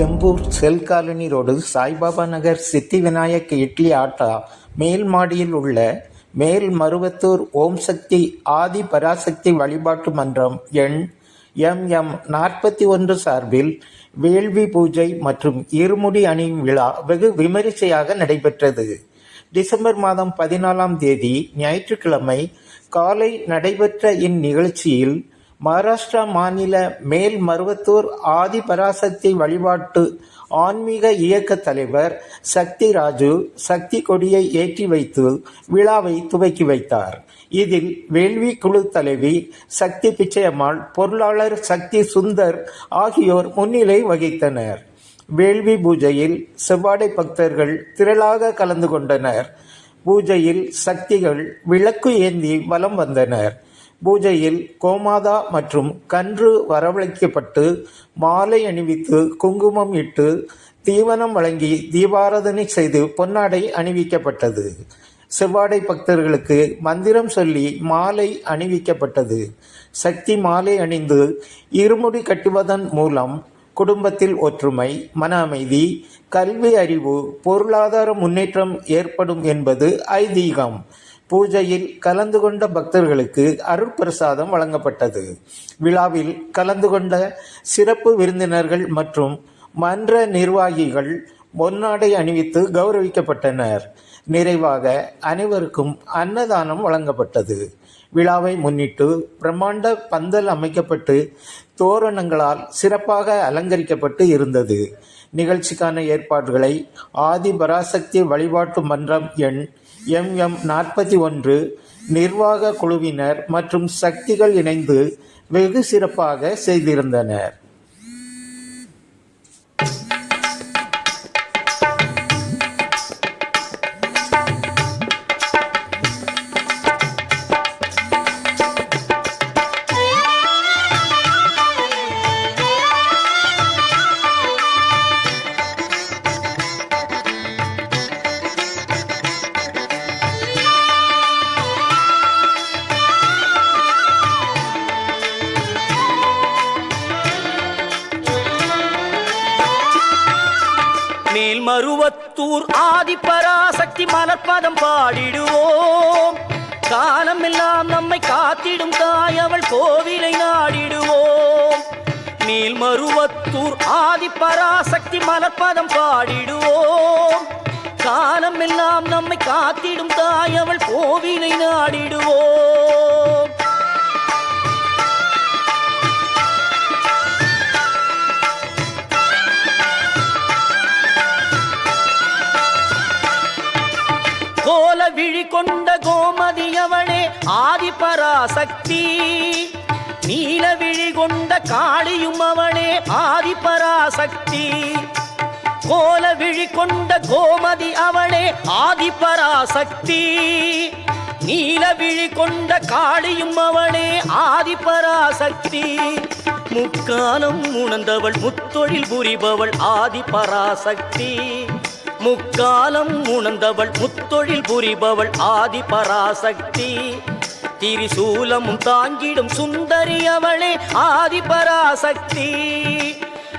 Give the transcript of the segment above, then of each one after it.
Jambur cell colony road Saibaba Nagar Siddhi Vinayak idli atta மேல் மாடியில் உள்ள மேல் மருவத்தூர் ஓம் சக்தி ஆதி பராசக்தி வழிபாட்டு மன்றம் எண் எம் எம் நாற்பத்தி ஒன்று சார்பில் வேள்வி பூஜை மற்றும் இருமுடி அணியும் விழா வெகு விமரிசையாக நடைபெற்றது. டிசம்பர் மாதம் பதினாலாம் தேதி ஞாயிற்றுக்கிழமை காலை நடைபெற்ற இந்நிகழ்ச்சியில் மகாராஷ்டிரா மாநில மேல் மருவத்தூர் ஆதி பராசக்தி வழிபாட்டு ஆன்மீக இயக்க தலைவர் சக்தி ராஜு சக்தி கொடியை ஏற்றி வைத்து விழாவை துவக்கி வைத்தார். இதில் வேள்வி குழு தலைவி சக்தி பிச்சையம்மாள் பொருளாளர் சக்தி சுந்தர் ஆகியோர் முன்னிலை வகித்தனர். வேள்வி பூஜையில் செவ்வாடை பக்தர்கள் திரளாக கலந்து கொண்டனர். பூஜையில் சக்திகள் விளக்கு ஏந்தி வலம் வந்தனர். பூஜையில் கோமாதா மற்றும் கன்று வரவழைக்கப்பட்டு மாலை அணிவித்து குங்குமம் இட்டு தீவனம் வழங்கி தீபாராதனை செய்து பொன்னாடை அணிவிக்கப்பட்டது. செவ்வாடை பக்தர்களுக்கு மந்திரம் சொல்லி மாலை அணிவிக்கப்பட்டது. சக்தி மாலை அணிந்து இருமுடி கட்டுவதன் மூலம் குடும்பத்தில் ஒற்றுமை மன அமைதி கல்வி அறிவு பொருளாதார முன்னேற்றம் ஏற்படும் என்பது ஐதீகம். பூஜையில் கலந்து கொண்ட பக்தர்களுக்கு அருட்பிரசாதம் வழங்கப்பட்டது. விழாவில் கலந்து கொண்ட சிறப்பு விருந்தினர்கள் மற்றும் மன்ற நிர்வாகிகள் பொன்னாடை அணிவித்து கௌரவிக்கப்பட்டனர். நிறைவாக அனைவருக்கும் அன்னதானம் வழங்கப்பட்டது. விழாவை முன்னிட்டு பிரம்மாண்ட பந்தல் அமைக்கப்பட்டு தோரணங்களால் சிறப்பாக அலங்கரிக்கப்பட்டு இருந்தது. நிகழ்ச்சிக்கான ஏற்பாடுகளை ஆதி பராசக்தி வழிபாட்டு மன்றம் எண் எம் எம் நாற்பத்தி ஒன்று நிர்வாக குழுவினர் மற்றும் சக்திகள் இணைந்து வெகு சிறப்பாக செய்திருந்தனர். மேல்மருவத்தூர் ஆதிபராசக்தி மலர்பதம் பாடிடுவோம். காலமெல்லாம் நம்மை காத்திடும் தாய் அவள் கோவிலை நாடிடுவோம். மேல்மருவத்தூர் ஆதிபராசக்தி மலர்பதம் பாடிடுவோம். காலமெல்லாம் நம்மை காத்திடும் தாய் அவள் கோவிலை நாடிடுவோம். ஆதிபராசக்தி. நீல விழி கொண்ட காளியும் அவளே ஆதிபராசக்தி. கோல விழி கொண்ட கோமதி அவளே ஆதிபராசக்தி. நீல விழி கொண்ட காளியும் அவளே ஆதிபராசக்தி. முக்காலம் உணர்ந்தவள் முத்தொழில் புரிபவள் ஆதிபராசக்தி. முக்காலம் உணர்ந்தவள் முத்தொழில் புரிபவள் ஆதி பராசக்தி திரிசூலமும் தாங்கிடும் சுந்தரி அவளே ஆதிபராசக்தி.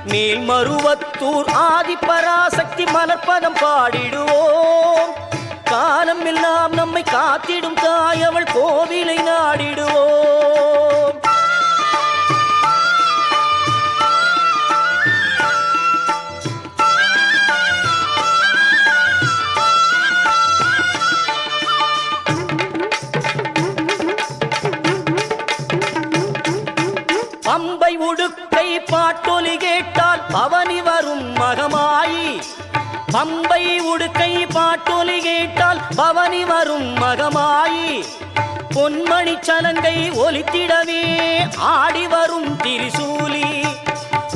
மேல்மருவத்தூர் ஆதிபராசக்தி மலர்பதம் பாடிடுவோம். காலம் எல்லாம் நம்மை காத்திடும் தாய் அவள் கோவிலை நாடிடுவோம். பம்பை பாட்டொலி கேட்டால் பவனி வரும் மகமாயி. பம்பை உடுக்கை பாட்டொலி கேட்டால் பவனி வரும் மகமாயி. பொன்மணி சலங்கை ஒலித்திடவே ஆடி வரும் திரிசூலி.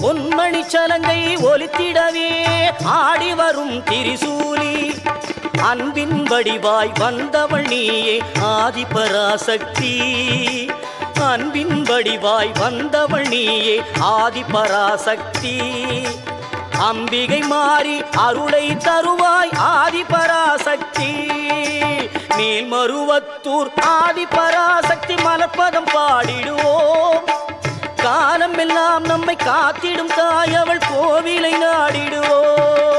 பொன்மணி சலங்கை ஒலித்திடவே ஆடி வரும் திரிசூலி. அன்பின் வடிவாய் வந்தவள் நீயே ஆதிபராசக்தி. அன்பின் வடிவாய் வந்தவள் நீயே ஆதி பராசக்தி. அம்பிகை மாறி அருளை தருவாய் ஆதி ஆதிபராசக்தி மேல்மருவத்தூர் ஆதிபராசக்தி மலப்பதம் பாடிடுவோம். காலம் எல்லாம் நம்மை காத்திடும் தாய் அவள் கோவிலை நாடிடுவோம்.